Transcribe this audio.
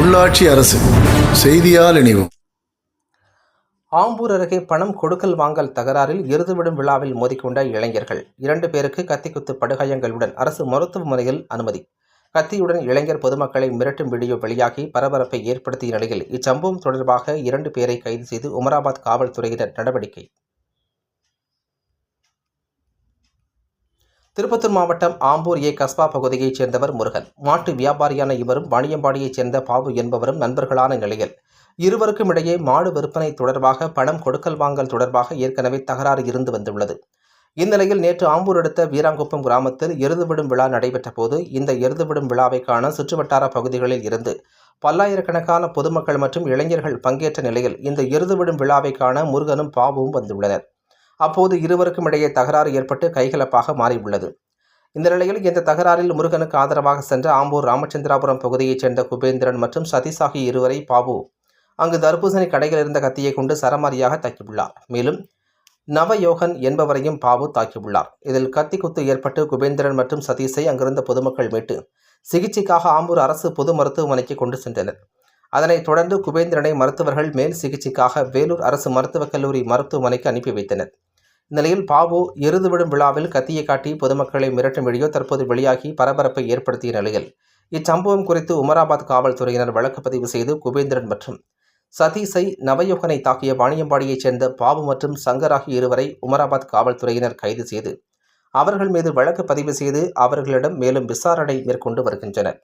உள்ளாட்சி அரசு செய்தியால் இணைவோம். ஆம்பூர் அருகே பணம் கொடுக்கல் வாங்கல் தகராறில் எருதுவிடும் விழாவில் மோதிக்கொண்ட இளைஞர்கள். இரண்டு பேருக்கு கத்திக்குத்து படுகாயங்களுடன் அரசு மருத்துவமனையில் அனுமதி. கத்தியுடன் இளைஞர் பொதுமக்களை மிரட்டும் வீடியோ வெளியாகி பரபரப்பை ஏற்படுத்திய நிலையில் இச்சம்பவம் தொடர்பாக இரண்டு பேரை கைது செய்து உமராபாத் காவல்துறையினர் நடவடிக்கை திருப்பத்தூர் மாவட்டம் ஆம்பூர் ஏ கஸ்பா பகுதியைச் சேர்ந்தவர் முருகன். மாட்டு வியாபாரியான இவரும் வாணியம்பாடியைச் சேர்ந்த பாபு என்பவரும் நண்பர்களான நிலையில் இருவருக்கும் இடையே மாடு விற்பனை தொடர்பாக பணம் கொடுக்கல் வாங்கல் தொடர்பாக ஏற்கனவே தகராறு இருந்து வந்துள்ளது. இந்நிலையில் நேற்று ஆம்பூர் அடுத்த வீராங்குப்பம் கிராமத்தில் எருதுவிடும் விழா நடைபெற்ற போது இந்த எருதுவிடும் விழாவை காண சுற்றுவட்டார பகுதிகளில் இருந்து பல்லாயிரக்கணக்கான பொதுமக்கள் மற்றும் இளைஞர்கள் பங்கேற்ற நிலையில் இந்த எருதுவிடும் விழாவை காண முருகனும் பாபுவும் வந்துள்ளனர். அப்போது இருவருக்கும் இடையே தகராறு ஏற்பட்டு கைகலப்பாக மாறியுள்ளது. இந்த நிலையில் இந்த தகராறில் முருகனுக்கு ஆதரவாக சென்ற ஆம்பூர் ராமச்சந்திராபுரம் பகுதியைச் சேர்ந்த குபேந்திரன் மற்றும் சதீஷ் ஆகிய இருவரை பாபு அங்கு தர்பூசணி கடையில் இருந்த கத்தியை கொண்டு சரமாரியாக தாக்கியுள்ளார். மேலும் நவயோகன் என்பவரையும் பாபு தாக்கியுள்ளார். இதில் கத்தி குத்து ஏற்பட்டு குபேந்திரன் மற்றும் சதீஷை அங்கிருந்த பொதுமக்கள் மீட்டு சிகிச்சைக்காக ஆம்பூர் அரசு பொது மருத்துவமனைக்கு கொண்டு சென்றனர். அதனைத் தொடர்ந்து குபேந்திரனை மருத்துவர்கள் மேல் சிகிச்சைக்காக வேலூர் அரசு மருத்துவக் கல்லூரி மருத்துவமனைக்கு அனுப்பி வைத்தனர். இந்நிலையில் பாபு எருதுவிடும் விழாவில் கத்தியை காட்டி பொதுமக்களை மிரட்டும் வீடியோ தற்போது வெளியாகி பரபரப்பை ஏற்படுத்திய நிலையில். இச்சம்பவம் குறித்து உமராபாத் காவல்துறையினர் வழக்கு பதிவு செய்து குபேந்திரன் மற்றும் சதீஷை நவயோகனை தாக்கிய வாணியம்பாடியைச் சேர்ந்த பாபு மற்றும் சங்கர் ஆகிய இருவரை உமராபாத் காவல்துறையினர் கைது செய்து அவர்கள் மீது வழக்கு பதிவு செய்து அவர்களிடம் மேலும் விசாரணை மேற்கொண்டு வருகின்றனர்.